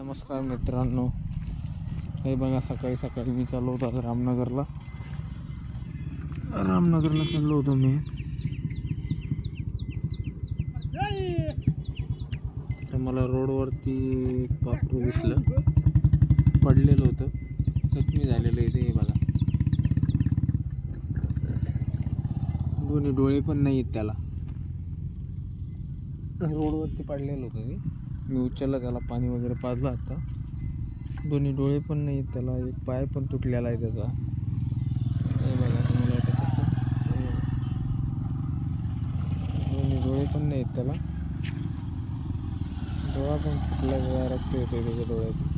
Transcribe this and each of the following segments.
नमस्कार मित्रांनो. हे बघा सकाळी सकाळी मी चाललो होतो आज रामनगरला. रामनगरला चाललो होतो मी. तर मला रोडवरती एक पाखरू दिसलं. पडलेलं होतं. जखमी झालेलं इथे हे बघा. दोन्ही डोळे पण नाही आहेत त्याला. रोडवरती पडलेलं होतं ते मी उचललं त्याला पाणी वगैरे पाजलं आता. दोन्ही डोळे पण नाही आहेत त्याला एक पाय पण तुटलेला आहे त्याचा. हे बघा तुम्हाला दोन्ही डोळे पण नाही आहेत त्याला. डोळा पण फुटला त्याचा रक्त येतो त्याच्या डोळ्यातून.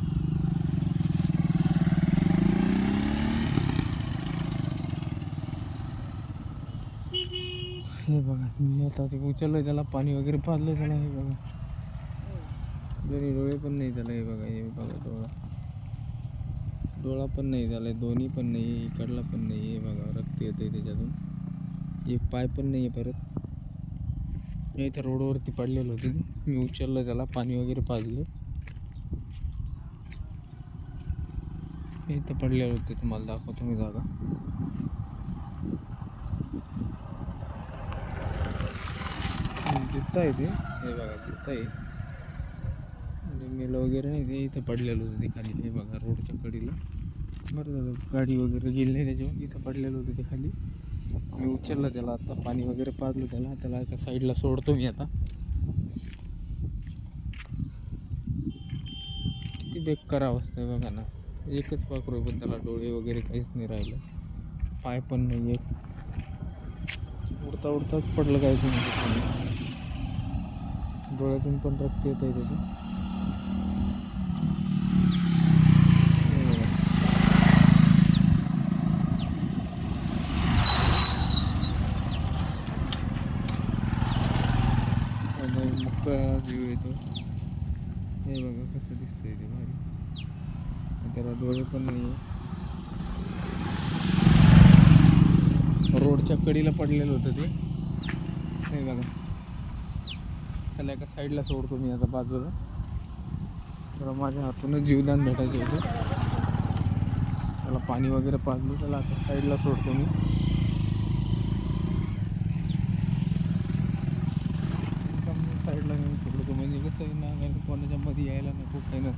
हे बघा मी आता ते उचललं त्याला पाणी वगैरे पाजलं त्याला हे बघा. दोन्ही डोळे पण नाही झाले हे बघा हे बघा डोळा. डोळा पण नाही झाला दोन्ही पण नाही इकडला पण नाही आहे बघा रक्त येतंय त्याच्यातून. एक पाय पण नाही आहे परत. मी इथं रोडवरती पडलेलं होते. मी उचललं त्याला पाणी वगैरे पाजलं. मी इथं पडलेलं होते तुम्हाला दाखवतो मी जागा. जिथं आहे ते हे बघा जिथं आहे. मेलं वगैरे नाही ते इथं पडलेलं होतं ते खाली हे बघा रोडच्या कडीला. बरं झालं गाडी वगैरे गेली नाही त्याच्यावर इथं पडलेलं होतं ते खाली. मी उचललं त्याला आता पाणी वगैरे पाजलं त्याला त्याला एका साईडला सोडतो मी आता. किती बेकार अवस्था आहे बघा ना. एकच पाकरू पण त्याला डोळे वगैरे काहीच नाही राहिलं. पाय पण नाही एक उडता उडताच पडलं काय तुम्ही? डोळ्यातून पण रक्त येत आहे त्याचं हे बघा. आणि व्ह्यू येतो. हे बघा कसं दिसतंय ते भारी. त्याला डोळे पण नाही रोडच्या कडीला पडलेलं होतं ते. हे बघा. त्याला एका साईडला सोडतो मी आता बाजूला. त्याला माझ्या हातूनच जीवदान भेटायचं होतं. त्याला पाणी वगैरे पाजलं त्याला आता साईडला सोडतो मी साईडला नेऊन सोडतो म्हणजे कसं आहे ना नाही कोणाच्या मध्ये यायला नको काही ना.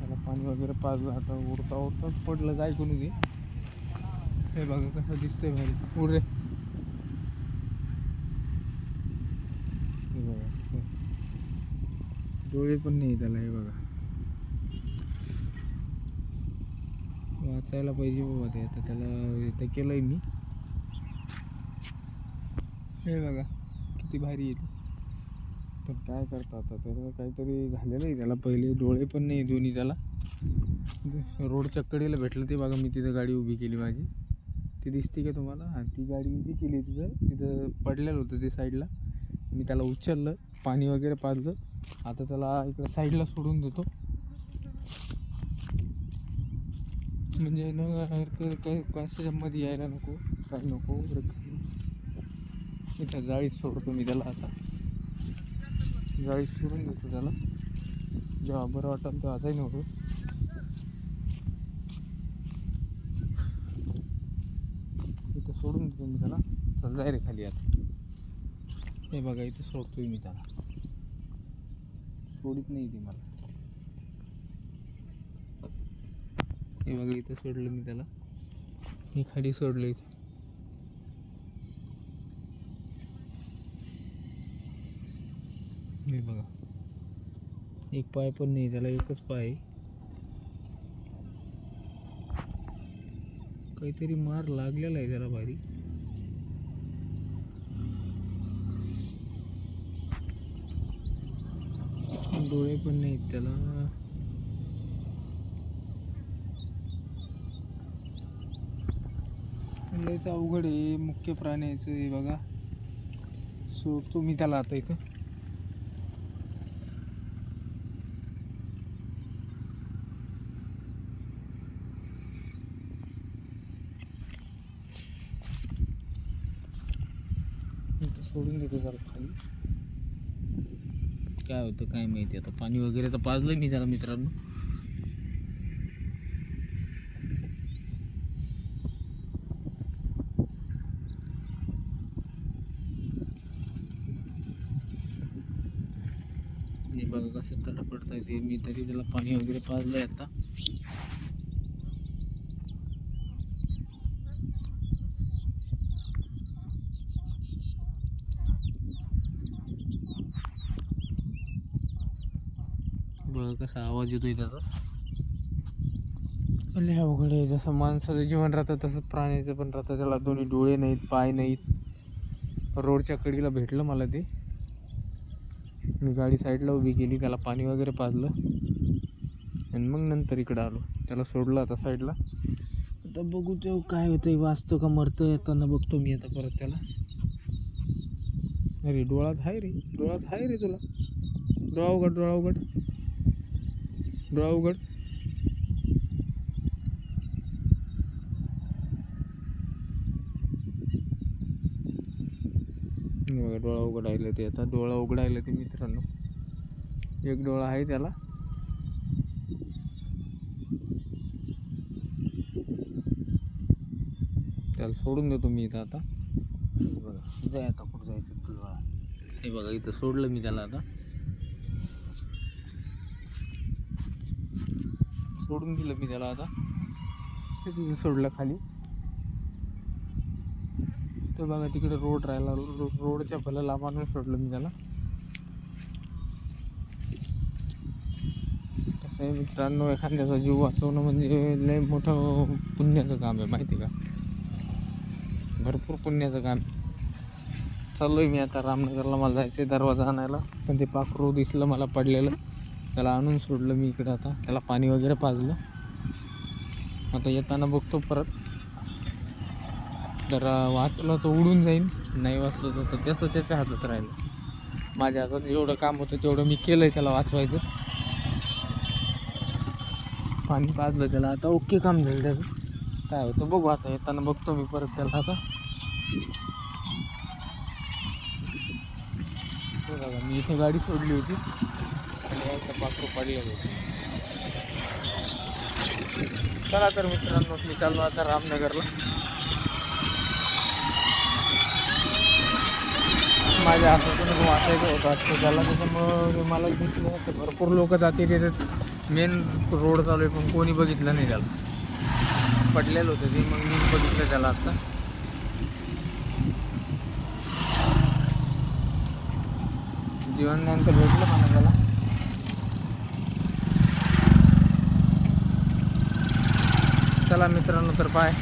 त्याला पाणी वगैरे पाजलं आता उडता उडताच पडलं काय कोणी ते हे बघा कसं दिसतंय भारी. उड रे. हे बघा डोळे पण नाही त्याला हे बघा. वाचायला पाहिजे बाबा ते आता त्याला इथं केलंय मी. हे बघा. किती भारी येते पण काय करता आता त्याला काहीतरी झालेलं आहे त्याला पहिले डोळे पण नाही दोन्ही त्याला रोडच्या कडेला भेटलं ते बघा मी तिथं गाडी उभी केली माझी ती दिसते का तुम्हाला हां ती गाडी उभी केली तिथं तिथं पडलेलं होतं ते साईडला मी त्याला उचललं पाणी वगैरे पाजलं आता त्याला इकडं साईडला सोडून देतो म्हणजे न काय कशाच्यामध्ये यायला नको काय नको इथं जाळीत सोडतो मी त्याला आता. जाळीत सोडून देतो त्याला. जेव्हा बरं वाटेल तेव्हा आताही नको इथं सोडून देतो मी त्याला. चल जाय रे खाली आता. हे बघा इथं सोडतोय मी त्याला. सोडित नाही ती मला. हे बघा इथं सोडलं मी त्याला. हे खाली सोडलं इथं. हे बघा. एक पाय पण नाही त्याला एकच पाय. काहीतरी मार लागलेला आहे त्याला भारी. डोळे पण नाहीत त्याला. लयच अवघड आहे मुख्य प्राण्याचं हे बघा. सो मी त्याला आता इथं इथं सोडून देतो जरा खाली. काय होतं काय माहिती आता. पाणी वगैरे तर पाजलं मी त्याला मित्रांनो. हे बघा कसं तडपडता येते मी तरी त्याला पाणी वगैरे पाजलंय आता. कसा आवाज येतोय त्याचा? लय अवघड आहे. जसं माणसाचं जीवन राहतं तसं प्राण्याचं पण राहतं. त्याला दोन्ही डोळे नाहीत पाय नाहीत. रोडच्या कडीला भेटलं मला ते. मी गाडी साईडला उभी केली त्याला पाणी वगैरे पाजलं. आणि मग नंतर इकडं आलो. त्याला सोडलं आता साईडला. आता बघू तो काय होतंय वाचतो का मरतं येताना बघतो मी आता परत त्याला. अरे डोळात आहे रे डोळात आहे रे तुला. डोळा उघड डोळा उघड डोळा उघड डोळा उघडायला ते आता. डोळा उघडायला ते मित्रांनो. एक डोळा आहे त्याला. त्याला सोडून देतो मी इथं आता. बघा जाय आता कुठं जायचं? फुलवाळा हे बघा इथं सोडलं मी त्याला आता. सोडून दिलं मी त्याला आता. सोडलं खाली. तो बघा तिकडे रोड राहिला. रोडच्या भलं लांब आणून सोडलं मी त्याला. कसं आहे मित्रांनो एखाद्याचा जीव वाचवणं म्हणजे लय मोठं पुण्याचं काम आहे माहिती आहे का? भरपूर पुण्याचं काम आहे. चाललोय मी आता रामनगरला मला जायचं आहे दरवाजा आणायला. पण ते पाखरू दिसलं मला पडलेलं. त्याला आणून सोडलं मी इकडं आता. त्याला पाणी वगैरे पाजलं. आता येताना बघतो परत. तर वाचलं तर उडून जाईल नाही वाचलं तर- त्याचं त्याच्या हातात राहिलं. माझ्या हातात जेवढं काम होतं तेवढं मी केलं आहे त्याला वाचवायचं. पाणी पाजलं त्याला. आता ओके काम झालं त्याचं. काय होतं बघू आता. येताना बघतो मी परत त्याला आता. मी इथे गाडी सोडली होती. आणि आता पडलेलं होतं चला तर मित्रांनो मी चाललो आता रामनगरला. माझ्या हातातून वाचायचं होतं वाटतं त्याला त्याच्यामुळं मला दिसलं ते भरपूर लोक जाते तिथे. मेन रोड चालू आहे पण कोणी बघितलं नाही त्याला. पडलेलं होतं ते मग मी बघितलं त्याला आता. जीवनदान तर भेटलं मला त्याला. चला मित्रांनो तर पाय.